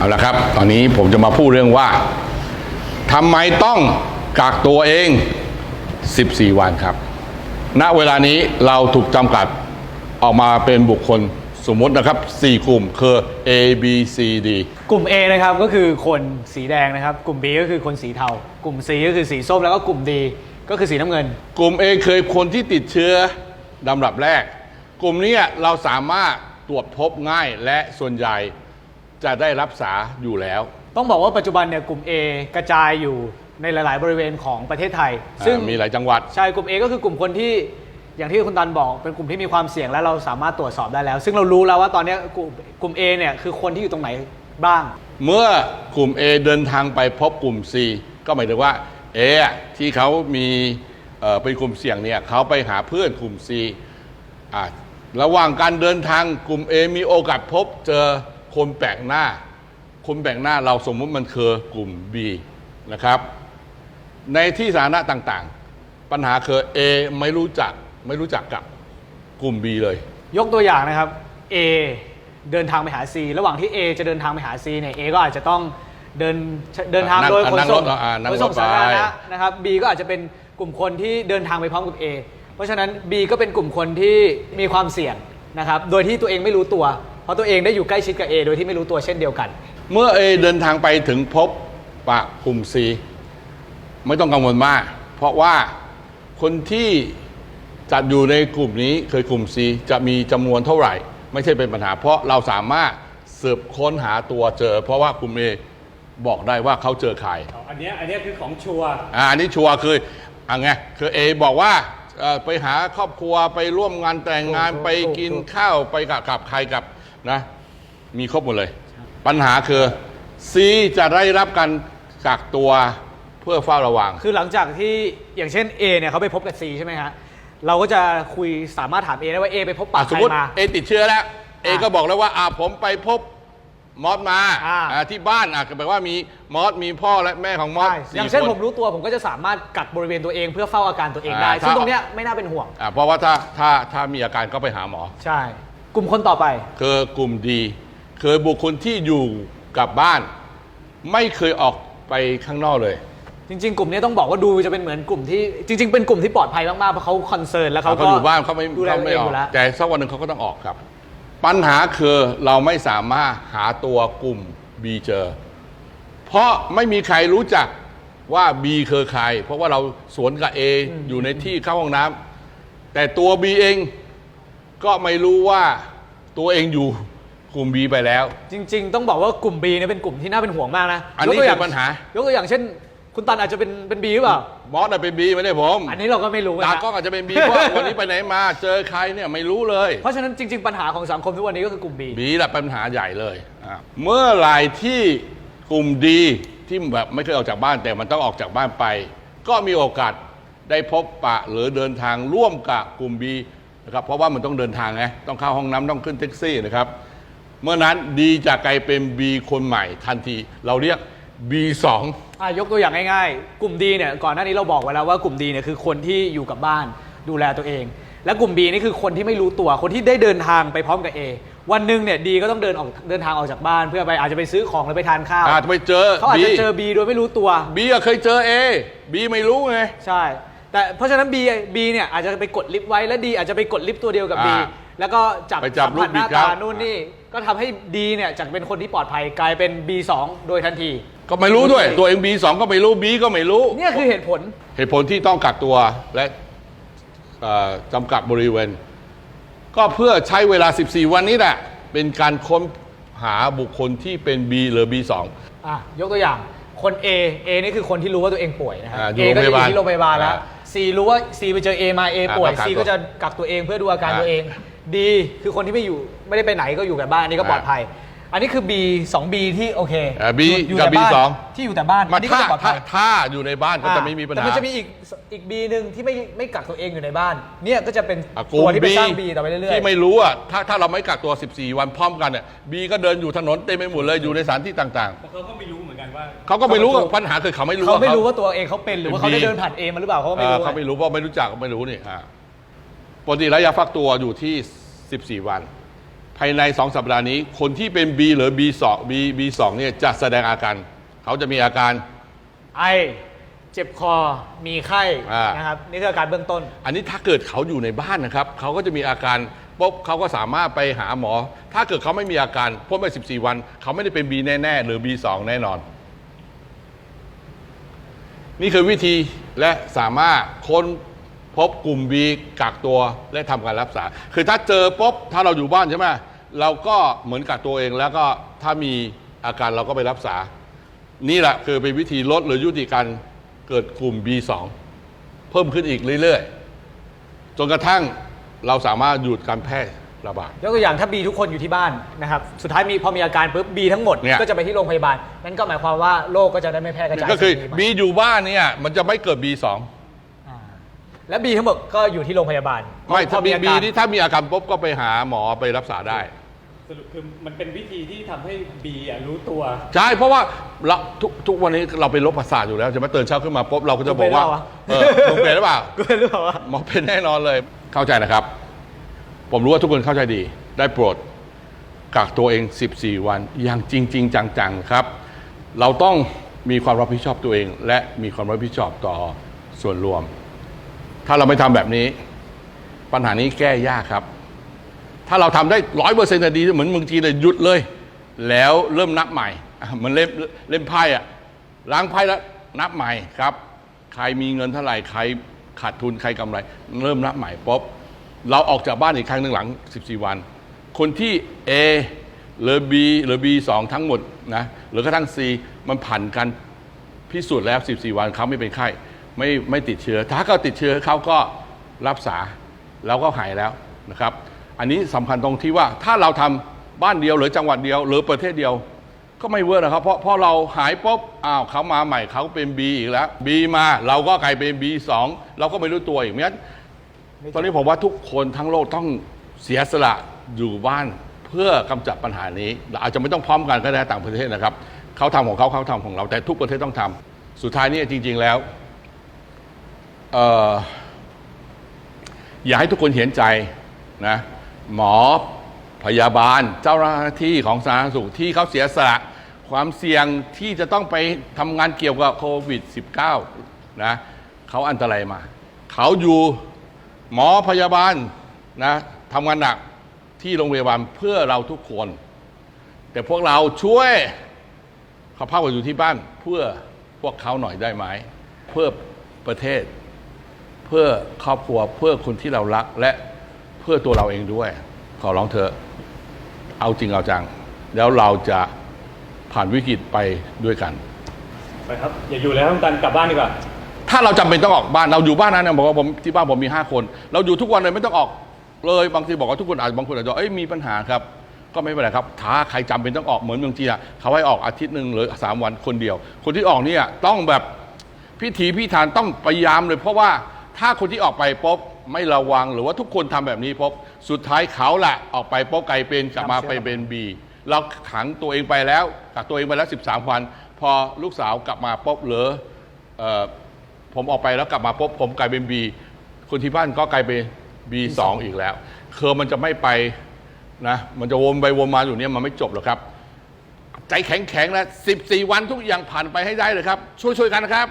เอาละครับ ตอนนี้ผมจะมาพูดเรื่องว่าทำไมต้องกักตัวเอง 14 วันครับ ณ เวลานี้เราถูกจำกัดออกมาเป็นบุคคลสมมตินะครับ 4 กลุ่มคือ A B C D กลุ่ม A นะครับก็คือคนสีแดงนะครับ กลุ่ม B ก็คือคนสีเทา กลุ่ม C ก็คือสีส้มแล้วก็กลุ่ม D ก็คือสีน้ำเงิน กลุ่ม A เคยคนที่ติดเชื้อลำดับแรก กลุ่มนี้เราสามารถตรวจพบง่ายและส่วนใหญ่ จะได้รับษาอยู่แล้ว ต้องบอกว่าปัจจุบันเนี่ยกลุ่ม A กระจายอยู่ในหลาย ๆ บริเวณของประเทศไทย ซึ่งอ่ามีหลายจังหวัด ใช่กลุ่ม A ก็คือกลุ่มคนที่อย่างที่คุณตันบอกเป็นกลุ่มที่มีความเสี่ยงและเราสามารถตรวจสอบได้แล้ว ซึ่งเรารู้แล้วว่าตอนเนี้ยกลุ่มกลุ่ม A เนี่ยคือคนที่อยู่ตรงไหนบ้าง เมื่อกลุ่ม A เดินทางไปพบกลุ่ม C ก็หมายถึงว่า A อะที่เขามีเอ่อเป็นกลุ่มเสี่ยงเนี่ยเขาไปหาเพื่อนกลุ่ม C อะระหว่างการเดินทางกลุ่ม A มีโอกาสพบเจอ คนแปลกหน้า คนแปลกหน้าเราสมมุติมันคือกลุ่ม B นะครับ ในที่สาธารณะต่างๆ ปัญหาคือ A ไม่รู้จักไม่รู้จักกับกลุ่ม B เลย ยกตัวอย่างนะครับ A เดินทางไปหา C ระหว่างที่ A จะเดินทางไปหา C เนี่ย A ก็อาจจะต้องเดินเดินทางนั่งโดยขนนั่งรส่ถงอ่านั่งขนส่งรถสาธารไปณะนะครับ B ก็อาจจะเป็นกลุ่มคนที่เดินทางไปพร้อมกับ A เพราะฉะนั้น B ก็เป็นกลุ่มคนที่มีความเสี่ยงนะครับ โดยที่ตัวเองไม่รู้ตัว เพราะตัวเองได้อยู่ใกล้ชิดกับ A โดยที่ไม่รู้ตัวเช่นเดียวกัน เมื่อ A เดินทางไปถึงพบปะกลุ่ม C ไม่ต้องกังวลมาก เพราะว่าคนที่จัดอยู่ในกลุ่มนี้เคยกลุ่ม C จะมีจำนวนเท่าไหร่ ไม่ใช่เป็นปัญหา เพราะเราสามารถสืบค้นหาตัวเจอ เพราะว่ากลุ่ม A บอกได้ว่าเขาเจอใคร อันเนี้ยอันเนี้ยคือของชัวร์อ่าอันนี้ชัวร์คืออะไงคือ A บอกว่าเอ่อไปหาครอบครัวไปร่วมงานแต่งงานถูกถูกไปกินถูกข้าวไปกับกับใครกับ นะ มีครบหมดเลย ปัญหาคือ C จะได้รับการกักตัวเพื่อเฝ้าระวัง คือหลังจากที่อย่างเช่น A เนี่ยเขาไปพบกับ C ใช่ไหมฮะเราก็จะคุยสามารถถาม A ได้ว่า A ไปพบปะอะใคสมรมติมา เอติดเชื้อแล้วเออะก็บอกแล้วว่าอะผมไปพบมอสมาอ่า อะที่บ้านอะก็แปลว่ามีมอสมีพ่อและแม่ของมอสใช่สี่อย่างเช่นค ผมรู้ตัวผมก็จะสามารถกักบริเวณตัวเองเพื่อเฝ้าอาการตัวเองได้ อ่าซึ่งถ้า ตรงเนี้ยไม่น่าเป็นห่วง อะเพราะว่าถ้าถ้าถ้ามีอาการก็ไปหาหมอ ใช่ กลุ่มคนต่อไป คือกลุ่มดีคือบุคคลที่อยู่กับบ้าน ไม่เคยออกไปข้างนอกเลย จริง ๆ กลุ่มนี้ต้องบอกว่าดูจะเป็นเหมือนกลุ่มที่จริง ๆ เป็นกลุ่มที่ปลอดภัยมากๆเพราะเขาคอนเซิร์นแล้วเขาเขาก็อยู่บ้านเขาไม่ดูแลเขาตัวไม่เองอออกยู่แล้วแต่สักวันหนึ่งเขาก็ต้องออกครับ ปัญหาคือเราไม่สามารถหาตัวกลุ่ม B เจอ เพราะไม่มีใครรู้จักว่า B คือใครเพราะว่าเราสวนกับ A อยู่ในที่เข้าห้องน้ำแต่ตัว B เอง ก็ไม่รู้ว่าตัวเองอยู่กลุ่ม B ไปแล้ว จริง ๆ ต้องบอกว่ากลุ่ม B เนี่ยเป็นกลุ่มที่น่าเป็นห่วงมากนะอันนี้ยกตัวย่างคือปัญหา ยกตัวอย่างเช่น คุณตันอาจจะเป็นเป็น B หรือเปล่า มอสน่ะเป็น B ไม่ได้ผมอันนี้เราก็ไม่รู้ตานะกล้องอาจจะเป็น B เพราะว่าวันนี้ไปไหนมา เจอใครเนี่ยไม่รู้เลย เพราะฉะนั้นจริง ๆ ปัญหาของสังคมทุกวันนี้ก็คือกลุ่ม B บีแหละปัญหาใหญ่เลยอะเมื่อไหร่ที่กลุ่มดีที่แบบไม่เคยออกจากบ้านแต่มันต้องออกจากบ้านไป ก็มีโอกาสได้พบปะหรือเดินทางร่วมกับกลุ่มบี นะครับเพราะว่ามันต้องเดินทางไงต้องเข้าห้องน้ำต้องขึ้นแท็กซี่นะครับ เมื่อนั้นดีจะกลายเป็น B คนใหม่ทันที เราเรียก B2 อะยกตัวอย่างง่ายๆ กลุ่มดีเนี่ยก่อนหน้านี้เราบอกไว้แล้วว่ากลุ่มดีเนี่ยคือคนที่อยู่กับบ้านดูแลตัวเอง และกลุ่ม B นี่คือคนที่ไม่รู้ตัวคนที่ได้เดินทางไปพร้อมกับ A วันหนึ่งเนี่ยดีก็ต้องเดินออกเดินทางออกจากบ้านเพื่อไปอาจจะไปซื้อของหรือไปทานข้าวอาจจะไปเจอเขาอาจ B จะเจอ B โดยไม่รู้ตัว B อะเคยเจอ A B ไม่รู้ไงใช่ แต่เพราะฉะนั้น B B เนี่ยอาจจะไปกดลิฟต์ไว้และ D อาจจะไปกดลิฟต์ตัวเดียวกับ B อ่าแล้วก็จับไปจับสัมผัสหน้าลูกบิดครับตานู่นนี่ ก็ทำให้ D เนี่ยจากเป็นคนที่ปลอดภัยกลายเป็น B2 โดยทันที ก็ไม่รู้ด้วย ตัวเอง B2 ก็ไม่รู้ B ก็ไม่รู้ เนี่ยคือเหตุผล เหตุผลที่ต้องกักตัวและเอ่อจำกัดบริเวณ ก็เพื่อใช้เวลา 14 วันนี้แหละ เป็นการค้นหาบุคคลที่เป็น B หรือ B2 อะยกตัวอย่างคน A A นี่คือคนที่รู้ว่าตัวเองป่วยนะครัอ่าบอยู่ A ก็จะอยู่โรงพยาบาลที่โรงพยาบาลแล้ว อ่า C รู้ว่า C ไปเจอ A มา A ป่วยอ่าก็กัก C ตัวก็จะกักตัวเองเพื่อดูอาการอ่าตัวเอง D คือคนที่ไม่อยู่ไม่ได้ไปไหนก็อยู่กับบ้านอันนี้ก็อ่าปลอดภัย อันนี้คือ B 2 B ที่โอเคอ่า B อยู่อยู่กับแต่บ้าน B สอง ที่อยู่แต่บ้านมาอันนี้ก็ถ้าจะปลอดถ้าภัยถ้าอยู่ในบ้านก็จะไม่มีปัญแต่หา มันจะมีอีกอีก B หนึ่งที่ไม่ไม่กักตัวเองอยู่ในบ้าน เนี่ยก็จะเป็นอะกตัลุ่วมที่ไป B สร้าง B ต่อไปเรื่อยที่ไม่รู้อะถ้าถ้าเราไม่กักตัว 14 วันพร้อมกันเนี่ย B ก็เดินอยู่ถนนเต็มไปหมดเลยอยู่ในสถานที่ต่างแต่เขาก็ไม่รู้เหมือนกันว่า ๆเขาก็ไม่รู้ว่าปัญหาคือเขาไม่ๆรู้เขาไม่รู้ว่ว่าตัวเองเขาเป็นหรือว่าเขาเป็น B ได้เดินผ่าน A มาหรือเปล่าเขาก็เอไม่อรู้เขาไม่รู้เพราะไม่รู้จักไม่รู้นี่อ่าปกติระยะฟักตัวอยู่ที่ 14 วัน ภภายใน 2 สัปดาห์นี้ คนที่เป็น B หรือ B2 B B2 เนี่ยจะแสดงอาการ เขาจะมีอาการ ไอเจ็บคอมีไข้อ่าน นะครับนี่คืออาการเบื้องต้น อันนี้ถ้าเกิดเขาอยู่ในบ้านนะครับ เขาก็จะมีอาการปุ๊บเขาก็สามารถไปหาหมอ ถ้าเกิดเขาไม่มีอาการพ้นไป 14 วัน เขาไม่ได้เป็น B แน่ ๆ หรือ B2 แน่นอน นี่คือวิธีและสามารถค้นพบกลุ่ม B กักตัวและทำการรักษา คือถ้าเจอปุ๊บถ้าเราอยู่บ้านใช่ไหม เราก็เหมือนกักตัวเองแล้วก็ถ้ามีอาการเราก็ไปรักษา นี่แหละคือเป็นวิธีลดหรือยุติการเกิดกลุ่ม B2 เพิ่มขึ้นอีกเรื่อยๆ จนกระทั่งเราสามารถหยุดการแพร่ระบาด ยกตัวอย่างถ้า B ทุกคนอยู่ที่บ้านนะครับสุดท้ายมีพอมีอาการปุ๊บ B ทั้งหมด เนี่ย ก็จะไปที่โรงพยาบาล นั่นก็หมายความว่าโรคก็จะได้ไม่แพร่กระจายก็คือ สู่ B อยู่บ้านเนี่ยมันจะไม่เกิด B2 อ่าและ B ทั้งหมดก็อยู่ที่โรงพยาบาลไม่พถ้าอ B อา B การ นี่ถ้ามีอาการปุ๊บก็ไปหาหมอไปรักษาได้ สรุปคือมันเป็นวิธีที่ทำให้บีอะรู้ตัว ใช่เพราะว่าเราทุกทุกวันนี้เราเป็นโรคประสาทอยู่แล้วใช่ไหมตื่นเช้าขึ้นมาปุ๊บเราก็จะบอกว่ามึงเป็นเหรอวะเออมึงเป็นหรือเปล่าก็ไม่รู้ว่าหมอเป็นแน่นอนเลยเข้าใจนะครับ ผมรู้ว่าทุกคนเข้าใจดี ได้โปรดกักตัวเอง 14 วันอย่างจริง ๆ จังๆครับ เราต้องมีความรับผิดชอบตัวเอง และมีความรับผิดชอบต่อส่วนรวม ถ้าเราไม่ทำแบบนี้ ปัญหานี้แก้ยากครับ ถ้าเราทำได้ร้อยเปอร์เซ็นต์ดีเหมือนเมืองจีนเลยหยุดเลย แล้วเริ่มนับใหม่เหมันเล่นเล่นไพ่อะล้างไพ่แล้วนับใหม่ครับ ใครมีเงินเท่าไหร่ใครขาดทุนใครกำไร เริ่มนับใหม่ปุ๊บเราออกจากบ้านอีกครั้งหนึ่งหลัง 14 วัน คนที่ A หรือ B หรือ B2 ทั้งหมดนะหรือกระทั่ง C มันผ่านกันพิสูจน์แล้ว 14 วันเขาไม่เป็นไข้ไม่ไม่ติดเชื้อ ถ้าเขาติดเชื้อเขาก็รักษาแล้วก็หายแล้วนะครับ อันนี้สำคัญตรงที่ว่าถ้าเราทำบ้านเดียวหรือจังหวัดเดียว หรือประเทศเดียว ก็ไม่เวิร์กนะครับ เพราะเพราะเราหายปุ๊บอ้าวเขามาใหม่เขาเป็น B อีกแล้ว B มาเราก็กลายเป็น B2 เราก็ไม่รู้ตัวอีกงั้นตอนนี้ผมว่าทุกคนทั้งโลกต้องเสียสละอยู่บ้านเพื่อกำจัดปัญหานี้เราอาจจะไม่ต้องพร้อมกันก็ได้ต่างประเทศนะครับเขาทำของเขาเขาทำของเรา แต่ทุกประเทศต้องทำสุดท้ายนี่จริง ๆแล้วเอ่ออยากให้ทุกคนเห็นใจนะ หมอพยาบาลเจ้าหน้าที่ของสาธารณสุขที่เขาเสียสละความเสี่ยงที่จะต้องไปทำงานเกี่ยวกับโควิด -19 นะเขาอันตรายมา เขาอยู่หมอพยาบาลนะทำงานหนักที่โรงพยาบาลเพื่อเราทุกคน แต่พวกเราช่วยเขาพักอยู่ที่บ้านเพื่อพวกเขาหน่อยได้ไหมเพื่อประเทศ เพื่อครอบครัวเพื่อคนที่เรารักและ เพื่อตัวเราเองด้วย ขอร้องเธอะเอาจริงเอาจัง แล้วเราจะผ่านวิกฤตไปด้วยกัน ไปครับ อย่าอยู่เลยครับคุณตันกลับบ้านดีกว่า ถ้าเราจำเป็นต้องออกบ้านเราอยู่บ้านนะเนี่ยบอกว่าผมที่บ้านผมมี 5 คน เราอยู่ทุกวันเลยไม่ต้องออกเลยบางทีบอกว่าทุกคนอาจบางคนอาจจะเอ้ยมีปัญหาครับ ก็ไม่เป็นไรครับ ถ้าใครจำเป็นต้องออกเหมือนเมืองจีนอะเขาให้ออกอาทิตย์หนึ่งหรือสามวันคนเดียว คนที่ออกเนี่ยต้องแบบพิถีพิถันต้องพยายามเลย เพราะว่าถ้าคนที่ออกไปปุ๊บ ไม่ระวังหรือว่าทุกคนทำแบบนี้ปุ๊บสุดท้ายเขาแหละออกไปปุ๊บกลายเป็นกลับมาไปเป็นบีเราขังตัวเองไปแล้วกักตัวเองไปแล้ว 13 วัน พอลูกสาวกลับมาปุ๊บเหลือเอ่อผมออกไปแล้วกลับมาปุ๊บผมกลายเป็น B คนที่บ้านก็กลายเป็น B2 อีกแล้วคือมันจะไม่ไปนะมันจะวนไปวนมาอยู่เนี่ยมันไม่จบหรอกครับ ใจแข็งๆแล้ว14 วันทุกอย่างผ่านไปให้ได้เลยครับ ช่วยๆกันนะครับ